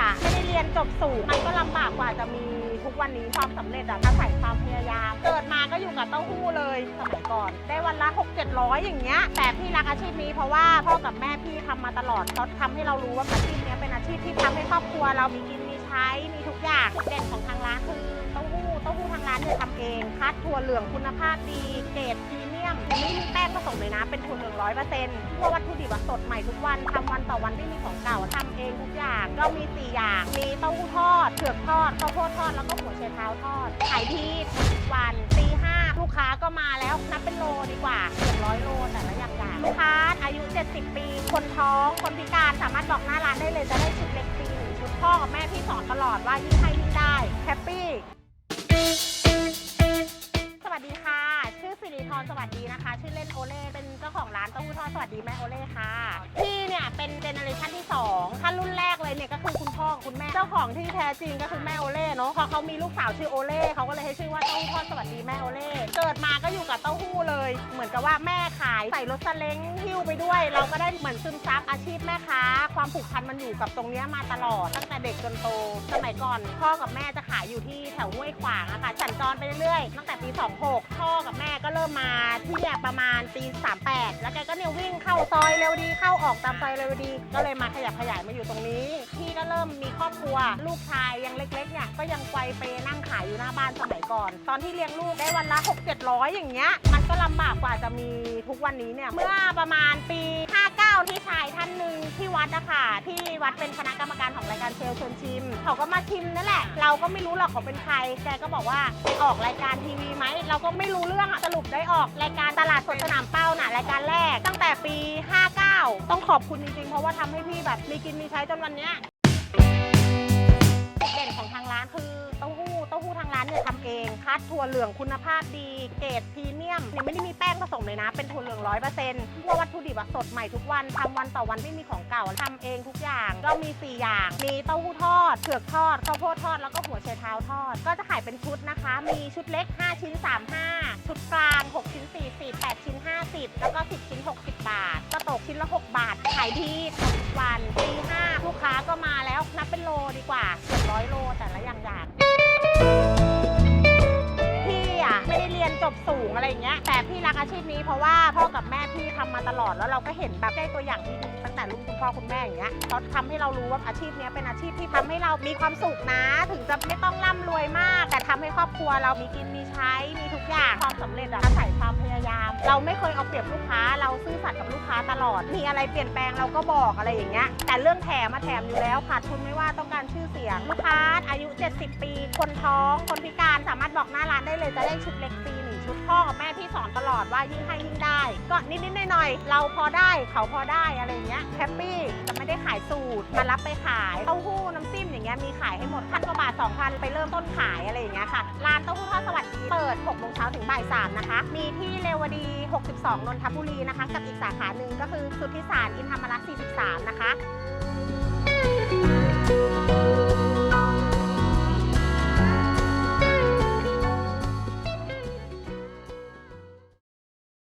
อะไม่ได้เรียนจบสูงมันก็ลำบากกว่าจะมีทุกวันนี้ความสำเร็จอะอาศัยความพยายาม เกิดมาก็อยู่กับเต้าหู้เลยสมัยก่อน ได้วันละ6 7 0 0 อย่างเงี้ย แต่พี่รักอาชีพนี้เพราะว่าพ่อกับแม่พี่ทำมาตลอดเขาทำให้เรารู้ว่าอาชีพเนี้ยเป็นอาชีพที่ทำให้ครอบครัวเรามีกินมีใช้มีทุกอย่างจุดเด่นของทางร้านคือเต้าหู้เต้าหู้ทางร้านเนี่ยทำเองคัดถั่วเหลืองคุณภาพดีเกรดพรีเมียม ไม่มีแป้งผสมเลยนะ เป็นถั่วเหลืองร้อยเปอร์เซ็นต์พวกวัตถุดิบอะสดใหม่ทุกวันทำวันต่อวันไม่มีของเก่าทำเองทุกอย่างเรามีสี่อย่าง มีเต้าหู้ทอดเผือกทอดข้าวโพดทอด แล้วก็หัวไชเท้าทอด ขายดีทุกวันตีห้าลูกค้าก็มาแล้วนับเป็นโลดีกว่าเกือบร้อยโลแต่ละอย่างอย่างลูกค้าอายุ 70 ปี คนท้อง คนพิการสามารถบอกหน้าร้านได้เลยจะได้ชุดเล็กฟรีหนึ่งชุดพ่อกับแม่พี่สอนตลอดว่ายิ่งให้ยิ่งได้ ร้านเต้าหู้ทอดสวัสดีแม่โอเล่ค่ะพี่เนี่ยเป็นเจเนอเรชันที่2ถ้ารุ่นแรกเลยเนี่ยก็คือคุณพ่อคุณแม่เจ้าของที่แท้จริงก็คือแม่โอเล่เนาะพอเขามีลูกสาวชื่อโอเล่เขาก็เลยให้ชื่อว่าเต้าหู้ทอดสวัสดีแม่โอเล่เกิดมาก็อยู่กับเต้าหู้เลย เหมือนกับว่าแม่ขายใส่รถซาเล้งหิ้วไปด้วย เราก็ได้เหมือนซึมซับอาชีพแม่ค้า ความผูกพันมันอยู่กับตรงนี้มาตลอดตั้งแต่เด็กจนโตสมัยก่อนพ่อกับแม่จะขายอยู่ที่แถวห้วยขวางอะค่ะสัญจรไปเรื่อยๆตั้งแต่ปี 26 พ่อกับแม่ก็เริ่มมาที่ประมาณปี 38แล้วแกก็เนี่ยวิ่งเข้าซอยเร็วดีเข้าออกตามซอยเร็วดี ก็เลยมาขยับขยายมาอยู่ตรงนี้ พี่ก็เริ่มมีครอบครัว ลูกชายยังเล็กๆเนี่ยก็ยังไกวเปนั่งขายอยู่หน้าบ้านสมัยก่อน ตอนที่เลี้ยงลูกได้วันละ6 700 อย่างเงี้ย มันก็ลำบากกว่าจะมีทุกวันนี้เนี่ย เมื่อประมาณปี 59 ที่ชายท่านหนึ่งที่วัดอะค่ะที่วัดเป็นคณะกรรมการของรายการเชลชวนชิม เขาก็มาชิมนั่นแหละ เราก็ไม่รู้หรอกเขาเป็นใคร แกก็บอกว่าไปออกรายการทีวีไหม เราก็ไม่รู้เรื่องอะสรุปได้ออกรายการตลาดสดสนามเป้าน่ะรายการแรกตั้งแต่ปี 59 ต้องขอบคุณจริงๆ เพราะว่าทำให้พี่แบบมีกินมีใช้จนวันเนี้ยจุดเด่นของทาง เต้าหู้ทางร้านเนี่ยทำเองคัดถั่วเหลืองคุณภาพดี เกรดพรีเมียมเนี่ยไม่ได้มีแป้งผสมเลยนะ เป็นถั่วเหลืองร้อยเปอร์เซ็นต์พวกวัตถุดิบอะสดใหม่ทุกวันทำวันต่อวันไม่มีของเก่าทำเองทุกอย่างก็มี 4 อย่าง มีเต้าหู้ทอดเผือกทอดข้าวโพดทอดแล้วก็หัวไชเท้าทอด ก็จะขายเป็นชุดนะคะ มีชุดเล็ก 5 ชิ้น 35 ชุดกลาง 6 ชิ้น 40 8 ชิ้น 50 แล้วก็ 10 ชิ้น 60 บาท ก็ตกชิ้นละ 6 บาท ขายดีทุกวันตีห้าลูกค้าก็มาแล้วนับเป็นโลดีกว่าเกือบร้อยโลแต่ละอย่างอย่าง บสูงอะไรอย่างเงี้ยแต่พี่รักอาชีพนี้เพราะว่าพ่อกับแม่พี่ทำมาตลอดแล้วเราก็เห็นแบบได้ตัวอย่างที่ดีตั้งแต่รุ่นคุณพ่อคุณแม่อย่างเงี้ยเขาทำให้เรารู้ว่าอาชีพเนี้ยเป็นอาชีพที่ทำให้เรามีความสุขนะ ถึงจะไม่ต้องร่ำรวยมาก แต่ทำให้ครอบครัวเรามีกินมีใช้มีทุกอย่างความสำเร็จอะอาศัยความพยายาม เราไม่เคยเอาเปรียบลูกค้า เราซื่อสัตย์กับลูกค้าตลอดมีอะไรเปลี่ยนแปลงเราก็บอกอะไรอย่างเงี้ยแต่เรื่องแถมมาแถมอยู่แล้วขาดทุนไม่ว่าต้องการชื่อเสียงลูกค้าอายุ 70 ปี คนท้อง คนพิการสามารถบอกหน้าร้านได้เลยจะได้ชุดเล็กฟรี พ่อแม่พี่สอนตลอดว่ายิ่งให้ยิ่งได้ ก็นิดๆหน่อยๆเราพอได้เขาพอได้อะไรเงี้ยแฮปปี้แต่ไม่ได้ขายสูตรมารับไปขายเต้าหู้น้ำจิ้มอย่างเงี้ยมีขายให้หมดพันกว่าบาท2,000 ไปเริ่มต้นขายอะไรเงี้ยค่ะ ร้านเต้าหู้ทอดสวัสดีเปิด6โมงเช้าถึงบ่าย3นะคะ มีที่เลวดี 62 นนทบุรีนะคะ กับอีกสาขาหนึ่งก็คือสุทธิสารอินธรรมรัตน์43 นะคะ